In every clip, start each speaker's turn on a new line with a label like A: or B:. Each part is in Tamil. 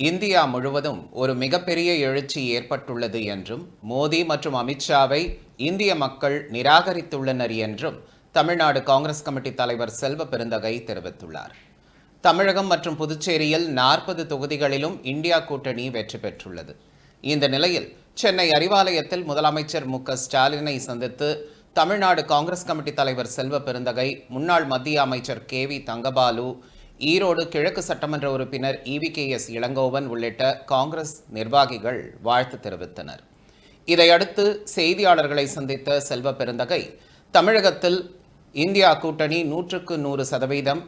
A: இந்தியா முழுவதும் ஒரு மிகப்பெரிய எழுச்சி ஏற்பட்டுள்ளது என்றும் மோடி மற்றும் அமித்ஷாவை இந்திய மக்கள் நிராகரித்துள்ளனர் என்றும் தமிழ்நாடு காங்கிரஸ் கமிட்டி தலைவர் செல்வ பெருந்தகை தெரிவித்துள்ளார். தமிழகம் மற்றும் புதுச்சேரியில் நாற்பது தொகுதிகளிலும் இந்தியா கூட்டணி வெற்றி பெற்றுள்ளது. இந்த நிலையில் சென்னை அறிவாலயத்தில் முதலமைச்சர் மு. ஸ்டாலினை சந்தித்து தமிழ்நாடு காங்கிரஸ் கமிட்டி தலைவர் செல்வ பெருந்தகை முன்னாள் மத்திய அமைச்சர் கே. வி. தங்கபாலு ஈரோடு கிழக்கு சட்டமன்ற உறுப்பினர் இவி கே எஸ் இளங்கோவன் உள்ளிட்ட காங்கிரஸ் நிர்வாகிகள் வாழ்த்து தெரிவித்தனர். இதையடுத்து செய்தியாளர்களை சந்தித்த செல்வ பெருந்தகை தமிழகத்தில் இந்தியா கூட்டணி நூற்றுக்கு நூறு சதவீதம்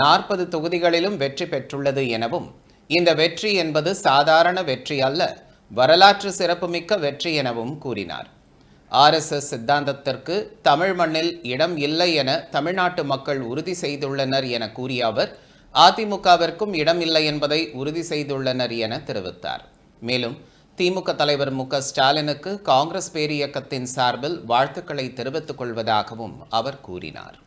A: நாற்பது தொகுதிகளிலும் வெற்றி பெற்றுள்ளது எனவும் இந்த வெற்றி என்பது சாதாரண வெற்றி அல்ல வரலாற்று சிறப்புமிக்க வெற்றி எனவும் கூறினார். ஆர்எஸ்எஸ் சித்தாந்தத்திற்கு தமிழ் மண்ணில் இடம் இல்லை என தமிழ்நாட்டு மக்கள் உறுதி செய்துள்ளனர் என கூறிய அவர் அதிமுகவிற்கும் இடம் இல்லை என்பதை உறுதி செய்துள்ளனர் என தெரிவித்தார். மேலும் திமுக தலைவர் மு. ஸ்டாலினுக்கு காங்கிரஸ் பேரியக்கத்தின் சார்பில் வாழ்த்துக்களை தெரிவித்துக் கொள்வதாகவும் அவர் கூறினார்.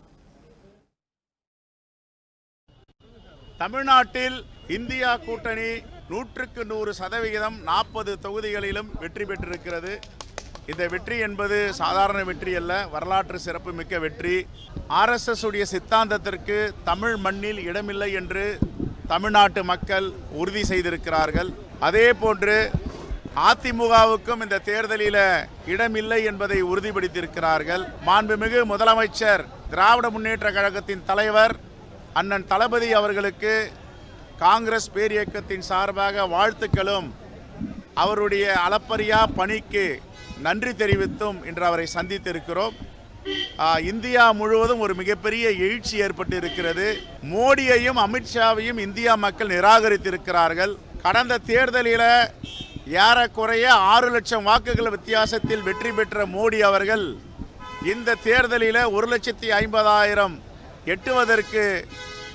B: தமிழ்நாட்டில் இந்தியா கூட்டணி நூற்றுக்கு நூறு சதவிகிதம் நாற்பது தொகுதிகளிலும் வெற்றி பெற்றிருக்கிறது. இந்த வெற்றி என்பது சாதாரண வெற்றி அல்ல வரலாற்று சிறப்பு மிக்க வெற்றி ஆர்எஸ்எஸ் உடைய சித்தாந்தத்திற்கு தமிழ் மண்ணில் இடமில்லை என்று தமிழ்நாட்டு மக்கள் உறுதி செய்திருக்கிறார்கள். அதே போன்று அதிமுகவுக்கும் இந்த தேர்தலில் இடமில்லை என்பதை உறுதிப்படுத்தியிருக்கிறார்கள். மாண்புமிகு முதலமைச்சர் திராவிட முன்னேற்ற கழகத்தின் தலைவர் அண்ணன் தளபதி அவர்களுக்கு காங்கிரஸ் பேரியக்கத்தின் சார்பாக வாழ்த்துக்களும். அவருடைய அளப்பரியா பணிக்கு நன்றி தெரிவித்தும் இன்று அவரை சந்தித்திருக்கிறோம். இந்தியா முழுவதும் ஒரு மிகப்பெரிய எழுச்சி ஏற்பட்டு இருக்கிறது மோடியையும் அமித்ஷாவையும் இந்தியா மக்கள் நிராகரித்திருக்கிறார்கள். கடந்த தேர்தலில் ஏறக்குறைய ஆறு லட்சம் வாக்குகள் வித்தியாசத்தில் வெற்றி பெற்ற மோடி அவர்கள் இந்த தேர்தலில் ஒரு லட்சத்தி ஐம்பதாயிரம் எட்டுவதற்கு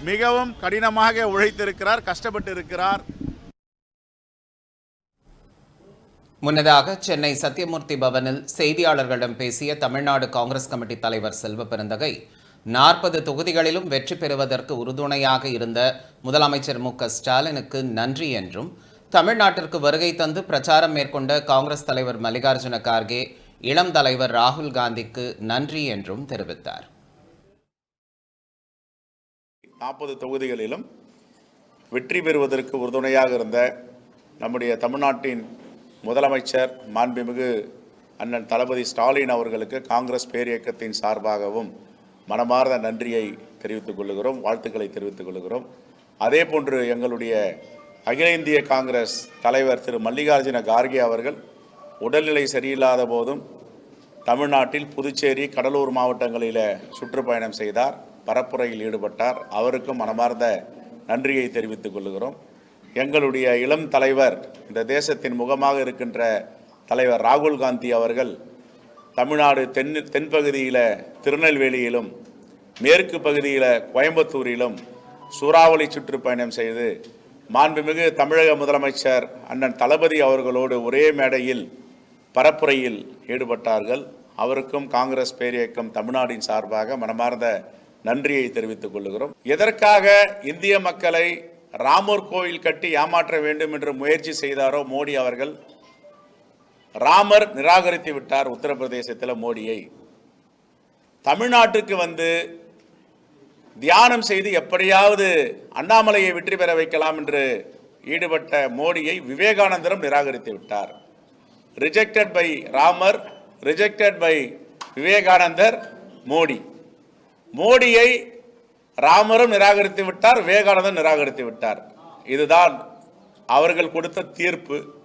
B: மிகவும் கடினமாக உழைத்திருக்கிறார் கஷ்டப்பட்டு இருக்கிறார்
A: முன்னதாக சென்னை சத்தியமூர்த்தி பவனில் செய்தியாளர்களிடம் பேசிய தமிழ்நாடு காங்கிரஸ் கமிட்டி தலைவர் செல்வ பெருந்தகை நாற்பது தொகுதிகளிலும் வெற்றி பெறுவதற்கு உறுதுணையாக இருந்த முதலமைச்சர் மு க ஸ்டாலினுக்கு நன்றி என்றும் தமிழ்நாட்டிற்கு வருகை தந்து பிரச்சாரம் மேற்கொண்ட காங்கிரஸ் தலைவர் மல்லிகார்ஜுன கார்கே இளம் தலைவர் ராகுல் காந்திக்கு நன்றி என்றும் தெரிவித்தார்.
B: நாற்பது தொகுதிகளிலும் வெற்றி பெறுவதற்கு உறுதுணையாக இருந்த நம்முடைய தமிழ்நாட்டின் முதலமைச்சர் மாண்புமிகு அண்ணன் தளபதி ஸ்டாலின் அவர்களுக்கு காங்கிரஸ் பேரியக்கத்தின் சார்பாகவும் மனமார்ந்த நன்றியை தெரிவித்துக் கொள்கிறோம் வாழ்த்துக்களை தெரிவித்துக் கொள்கிறோம். அதே போன்று எங்களுடைய அகில இந்திய காங்கிரஸ் தலைவர் திரு மல்லிகார்ஜுன கார்கே அவர்கள் உடல்நிலை சரியில்லாத போதும் தமிழ்நாட்டில் புதுச்சேரி கடலூர் மாவட்டங்களில் சுற்றுப்பயணம் செய்தார் பரப்புரையில் ஈடுபட்டார். அவருக்கும் மனமார்ந்த நன்றியை தெரிவித்துக் கொள்கிறோம். எங்களுடைய இளம் தலைவர் இந்த தேசத்தின் முகமாக இருக்கின்ற தலைவர் ராகுல் காந்தி அவர்கள் தமிழ்நாடு தென் தென்பகுதியில் திருநெல்வேலியிலும் மேற்கு பகுதியில் கோயம்புத்தூரிலும் சூறாவளி சுற்றுப்பயணம் செய்து மாண்புமிகு தமிழக முதலமைச்சர் அண்ணன் தளபதி அவர்களோடு ஒரே மேடையில் பரப்புரையில் ஈடுபட்டார்கள். அவருக்கும் காங்கிரஸ் பேரியக்கம் தமிழ்நாட்டின் சார்பாக மனமார்ந்த நன்றியை தெரிவித்துக் கொள்கிறோம். எதற்காக இந்திய மக்களை ராமர் கோயில் கட்டி ஏமாற்ற வேண்டும் என்று முயற்சி செய்தாரோ மோடி அவர்கள்? ராமர் நிராகரித்து விட்டார் உத்தரப்பிரதேசத்தில் மோடியை. தமிழ்நாட்டுக்கு வந்து தியானம் செய்து எப்படியாவது அண்ணாமலையை வெற்றி பெற வைக்கலாம் என்று ஈடுபட்ட மோடியை விவேகானந்தரும் நிராகரித்து விட்டார். Rejected by Ramar rejected by Vivekanandar Modi. மோடியை ராமரும் நிராகரித்து விட்டார் விவேகானந்தர் நிராகரித்து விட்டார். இதுதான் அவர்கள் கொடுத்த தீர்ப்பு.